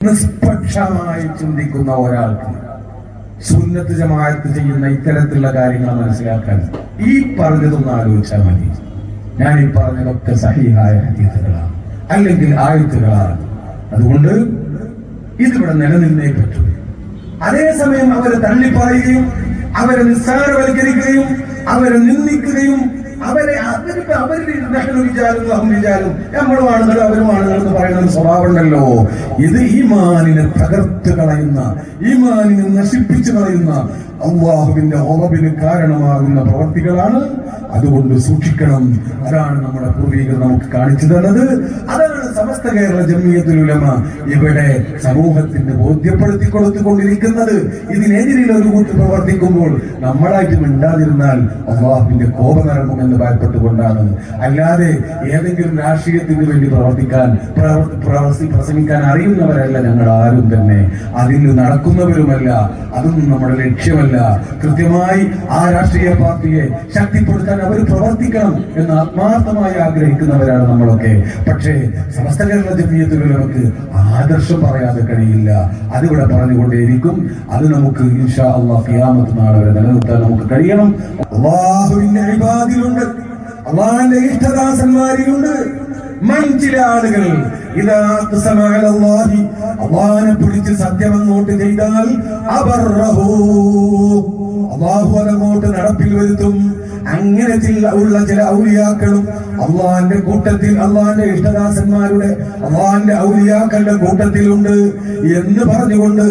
നിഷ്പക്ഷമായി ചിന്തിക്കുന്ന ഒരാൾക്ക് സുന്നത്ത് ജമാഅത്ത് ചെയ്യുന്ന ഇത്തരത്തിലുള്ള കാര്യങ്ങൾ മനസ്സിലാക്കാൻ ഈ പറഞ്ഞതൊന്ന് ആലോചിച്ചാൽ മതി ഞാൻ ഈ പറഞ്ഞതൊക്കെ സഹിഹായ ഹദീസുകളാണ് അല്ലെങ്കിൽ ആയത്തുകളാണ് അതുകൊണ്ട് ഇതിവിടെ നിലനിന്നേ പറ്റൂ അതേസമയം അവരെ തള്ളിപ്പറയുകയും അവരെ നിസ്സാരവൽക്കരിക്കുകയും അവരെ നിന്ദിക്കുകയും അവരെ അവരുടെ അവരുടെ വിചാരം വിചാരം നമ്മളുമാണെങ്കിലും അവരുമാണെങ്കിലും എന്ന് പറയുന്ന ഒരു സ്വഭാവം ഉണ്ടല്ലോ ഇത് ഈമാനിനെ തകർത്ത് കളയുന്ന ഈമാനിനെ നശിപ്പിച്ചു കളയുന്ന അള്ളാഹുവിന്റെ ഓറബിന് കാരണമാകുന്ന പ്രവർത്തികളാണ്. അതുകൊണ്ട് സൂക്ഷിക്കണം. അതാണ് നമ്മുടെ പൂർവികർ നമുക്ക് കാണിച്ചു തന്നത്. അതാണ് സമസ്ത കേരള ജമിയത്തുലുലമ ഇവിടെ സമൂഹത്തിന് ബോധ്യപ്പെടുത്തി കൊടുത്തുകൊണ്ടിരിക്കുന്നത്. ഇതിനെതിരിൽ ഒരു കൂട്ട് പ്രവർത്തിക്കുമ്പോൾ നമ്മളായിട്ട് മിണ്ടാതിരുന്നാൽ അള്ളാഹുവിന്റെ കോപമിറങ്ങുമെന്ന് ഭയപ്പെട്ടുകൊണ്ടാണ്. അല്ലാതെ ഏതെങ്കിലും രാഷ്ട്രീയത്തിന് വേണ്ടി പ്രവർത്തിക്കാൻ പ്രവർ- പ്രവർത്തി പ്രസംഗിക്കാൻ അറിയുന്നവരല്ല ഞങ്ങൾ ആരും തന്നെ. അതിൽ നടക്കുന്നവരുമല്ല. അതൊന്നും നമ്മുടെ ലക്ഷ്യമല്ല. കൃത്യമായി ആ രാഷ്ട്രീയ പാർട്ടിയെ ശക്തിപ്പെടുത്താൻ അവർ പ്രവർത്തിക്കണം എന്ന് ആത്മാർത്ഥമായി ആഗ്രഹിക്കുന്നവരാണ് നമ്മളൊക്കെ. പക്ഷേ സമസ്ത കേരള ജമീയത്തിൽ നമുക്ക് ആദർശം പറയാതെ കഴിയില്ല. അതിവിടെ പറഞ്ഞുകൊണ്ടേയിരിക്കും. അത് നമുക്ക് ഇൻഷാ അള്ളാഹ് ഖിയാമത്ത് നാളെ വരെ നിലനിർത്താൻ നമുക്ക് കഴിയണം. അള്ളാഹുവിന്റെ ഇബാദിലുണ്ട് അള്ളാഹിന്റെ ഇഷ്ടദാസന്മാരിലുണ്ട്. ചില ആളുകൾ. അള്ളാഹിനെ പിടിച്ച് സത്യം അങ്ങോട്ട് ചെയ്താൽ അബർഹു അള്ളാഹു അതങ്ങോട്ട് നടപ്പിൽ വരുത്തും? അങ്ങനെ ഉള്ള ചില ഔലിയാക്കളും അള്ളാഹിന്റെ കൂട്ടത്തിൽ അള്ളാഹിന്റെ ഇഷ്ടദാസന്മാരുടെ അള്ളാഹിന്റെ ഔലിയാക്കളുടെ കൂട്ടത്തിലുണ്ട് എന്ന് പറഞ്ഞുകൊണ്ട്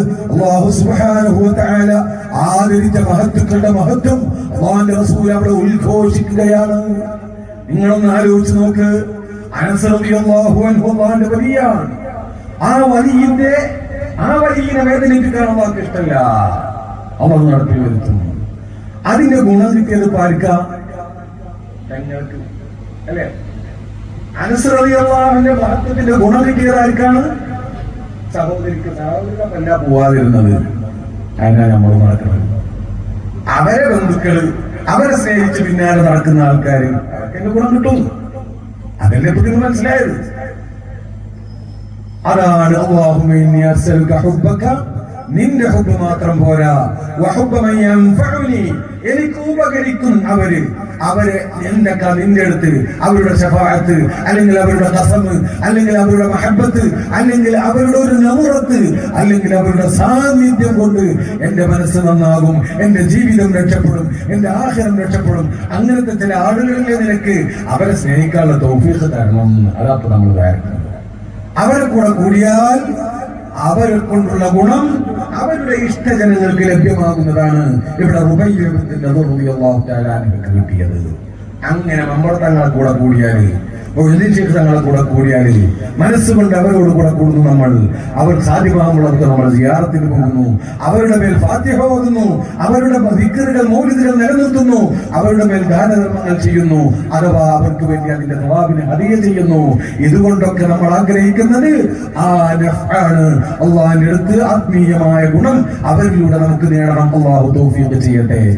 ആദരിച്ച മഹത്തുക്കളുടെ മഹത്വം അള്ളാഹിന്റെ റസൂൽ അവിടെ ഉദ്ഘോഷിക്കുകയാണ്. നിങ്ങളൊന്ന് ആലോചിച്ച് നോക്ക്. അനസ് അൻഹു അള്ളാഹിന്റെ വലിയാണ്. ആ വലിയന്റെ ആ വലിയനെ വേദനിപ്പിക്കാൻ കാണാൻ ഇഷ്ടമല്ല. അവർ നടത്തി വരുത്തും അതിന്റെ ഗുണം കിട്ടിയത് പാർക്കാം അല്ലേ? അനസ് റളിയല്ലാഹുവിന്റെ മഹത്വത്തിന്റെ ഗുണം കിട്ടിയത് ആർക്കാണ് സഹോദരിക്ക് സഹോദരിക്കല്ല പോവാതിരുന്നത്. അതിനാ നമ്മൾ നടക്കുന്നത്. അവരെ ബന്ധുക്കൾ അവരെ സ്നേഹിച്ച് പിന്നാലെ നടക്കുന്ന ആൾക്കാർ അവർക്കെന്റെ ഗുണം കിട്ടും? അതല്ലേ ഇപ്പൊ നിങ്ങൾ മനസ്സിലായത്? അതാണ് ഹുബ്ബക നിന്റെ ഹുബ് മാത്രം പോരാ. എനിക്ക് ഉപകരിക്കും അവർ. അവർ എന്റെ നിന്റെ അടുത്ത് അവരുടെ ശഫാഅത്ത് അല്ലെങ്കിൽ അവരുടെ കസമ് അല്ലെങ്കിൽ അവരുടെ മഹബത്ത് അല്ലെങ്കിൽ അവരുടെ ഒരു നമുറത്ത് അല്ലെങ്കിൽ അവരുടെ സാന്നിധ്യം കൊണ്ട് എന്റെ മനസ്സ് നന്നാകും എന്റെ ജീവിതം രക്ഷപ്പെടും എന്റെ ആഹാരം രക്ഷപ്പെടും. അങ്ങനത്തെ ചില ആളുകളിലെ നിനക്ക്? അവരെ സ്നേഹിക്കാനുള്ള തോഫീസ് തരണം അതാപ്പോ നമ്മൾ ധാരണ അവരെ കൂടെ കൂടിയാൽ അവരെ ഗുണം അവരുടെ ഇഷ്ടജനങ്ങൾക്ക് ലഭ്യമാകുന്നതാണ് ഇവിടെ റുബൈബത്തിന്റെ കിട്ടിയത്. അങ്ങനെ നമ്മുടെ തങ്ങളെ കൂടെ തങ്ങളെ കൂടെ കൂടിയാൽ മനസ്സുകൊണ്ട് അവരോട് കൂടെ കൂടുന്നു നമ്മൾ. അവർ സാധ്യമാകുമ്പോഴൊക്കെ നമ്മൾ ജിയാറത്തിന് പോകുന്നു. അവരുടെ മേൽ ഫാത്തിഹ ഓതുന്നു. അവരുടെ വിക്കറുകൾ മൗലികകൾ നിലനിർത്തുന്നു. അവരുടെ മേൽ ദാനധർമ്മങ്ങൾ ചെയ്യുന്നു. അഥവാ അവർക്ക് വേണ്ടി അതിന്റെ നവാബിനെ ഹരിയ ചെയ്യുന്നു. ഇതുകൊണ്ടൊക്കെ നമ്മൾ ആഗ്രഹിക്കുന്നത് ആ നഫാണ് അള്ളാഹിന്റെ അടുത്ത് ആത്മീയമായ ഗുണം അവരിലൂടെ നമുക്ക് നേടണം. അള്ളാഹു തൗഫീഖ് ചെയ്യട്ടെ.